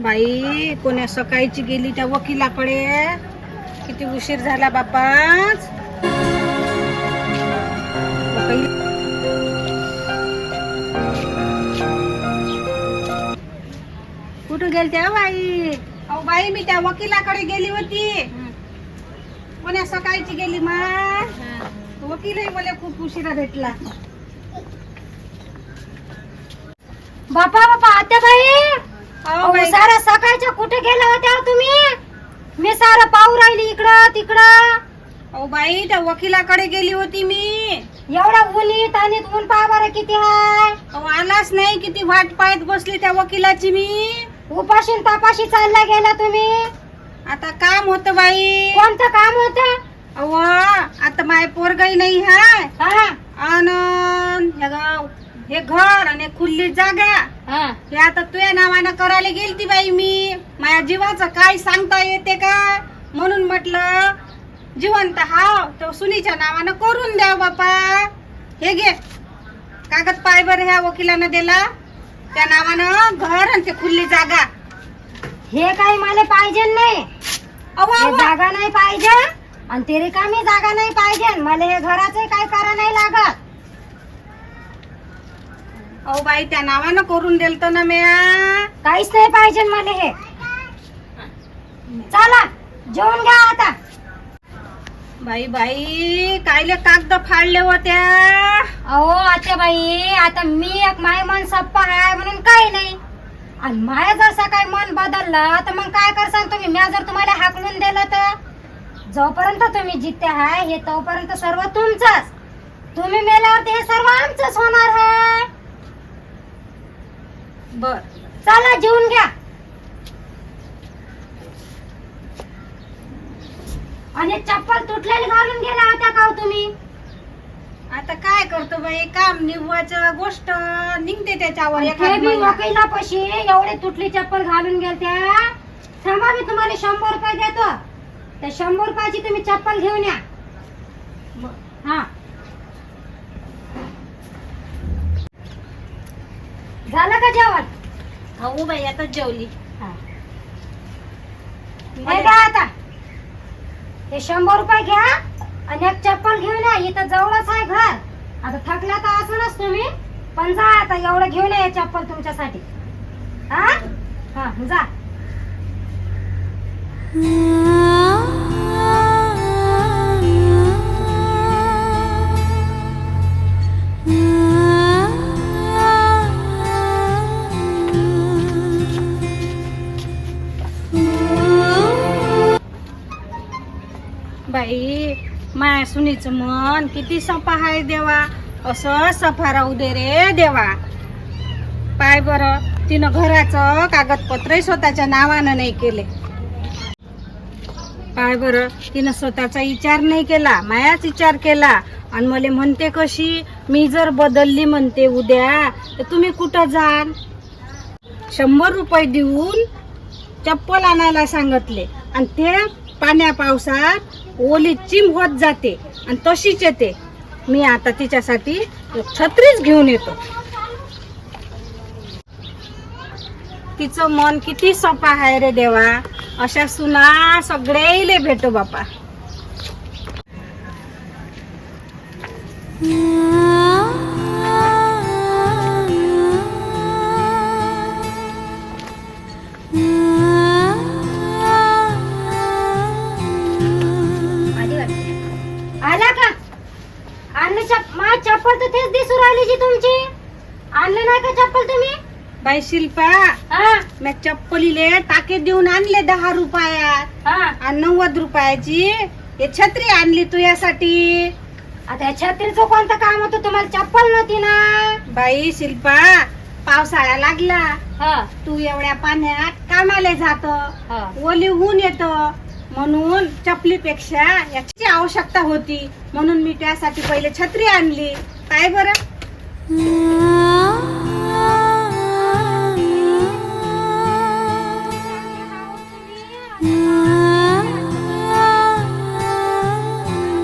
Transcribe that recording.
बाई कोण्या सकाळची गेली त्या वकिलाकडे? किती उशीर झाला बापाच कुठं गेल त्या बाई? अहो बाई मी त्या वकिलाकडे गेली होती. कोण्या सकाळची गेली मा? वकीलही मला खूप उशिरा भेटला. बापा बापा आता बाई अहो, साऱ्या सकाळच्या कुठे गेला होत्या तुम्ही? मी सारं पाहू राहिली इकडं तिकडं. अहो बाई त्या वकिलाकडे गेली होती मी. एवढ्या उन्हीत आणि ऊन पहा बरं किती हाय. अहो आलाच नाही किती वाट पाहत बसली त्या वकिलाची मी. उपाशी न तापाशी चालला गेला तुम्ही. आता काम होत बाई. कोणतं काम होत? अहो आता माय पोरगाई नाही हाय. हा. अन हे गाव- हे घर आणि खुल्ली जागा. हा. हे आता तुझ्या नावानं करायला गेलती बाई मी. माझ्या जीवाचं काय सांगता येते का? म्हणून म्हटलं जिवंत हाव. तो सुनीच्या नावानं करून द्या बापा. हे घे. कागद पाय बरं ह्या वकिलानं दिला. त्या नावानं घर आणि ते खुल्ली जागा. हे काही मला पाहिजे नाही. हे. जागा नाही पाहिजे आणि ते रिकामी जागा नाही पाहिजे. मला हे घराचं काही करा नाही लागत. अहो बाई त्या नावानं करून दिलत ना म्या. काहीच नाही पाहिजे मला हे. चला जेवून घ्या आता. बाई बाई कायले कागद फाडले होत्या अहो आता बाई आता मी एक माय मन सप्पा आहे म्हणून काही नाही. आणि माया जर सकाळी मन बदललं तर मग काय करसान तुम्ही? मी जर तुम्हाला हाकलून दिलं तर? जोपर्यंत तुम्ही जिथे आहे हे तोपर्यंत सर्व तुमचंच. तुम्ही मेल्यावर हे सर्व आमचंच होणार आहे. बर. चला जेवून घ्या. आणि चप्पल तुटलेली घालून गेला होत्या का हो तुम्ही? आता काय करतो बाई काम निव्वाचं गोष्ट निघते त्याच्यावर एखाद. वकिलापाशी एवढे तुटली चप्पल घालून गेलत्या. थांबा मी तुम्हाला शंभर रुपये देतो. त्या शंभर रुपयाची तुम्ही चप्पल घेऊन या हा झालं का जेवण? हो बाई आता जेवली. आता. हे शंभर रुपये घ्या आणि एक चप्पल घेऊन या. इथं जवळच आहे घर. आता थकला तर असूनच तुम्ही पण जा आता एवढं घेऊन या चप्पल तुमच्यासाठी. हा? हा जा. बाई माया सुनीचं मन किती सफा आहे देवा. असं सफा राहू दे रे देवा. पाय बर तिनं घराचं कागदपत्र स्वतःच्या नावानं नाही केले. पाय बर तिनं स्वतःचा विचार नाही केला मायाच विचार केला. आणि मला म्हणते कशी मी जर बदलली म्हणते उद्या तर तुम्ही कुठं जाल? शंभर रुपये देऊन चप्पल आणायला सांगितले. आणि ते पाण्या पावसात ओली चिम होत जाते आणि तशीच येते. मी आता तिच्यासाठी छत्रीच घेऊन येतो. तिचं मन किती सोपा आहे रे देवा. अशा सुना सगळेले भेटो बापा. आला का? आणलं चप मा चप्पल तर तेच दिसू राहिली जी तुमची. आणलं नाही का चप्पल तुम्ही? बाई शिल्पा हा. मी चप्पलीले टाके देऊन आणले दहा रुपयात. हा. आणि नव्वद रुपयाची. हे छत्री आणली तू यासाठी. आता या छत्रीचं कोणतं काम होतं? तुम्हाला चप्पल नव्हती ना? बाई शिल्पा पावसाळा लागला. हा. तू एवढ्या पाण्यात कामाला जात. हा. ओली ऊन येत. म्हणून चपलीपेक्षा याची आवश्यकता होती. म्हणून मी त्यासाठी पहिले छत्री आणली. काय बरं.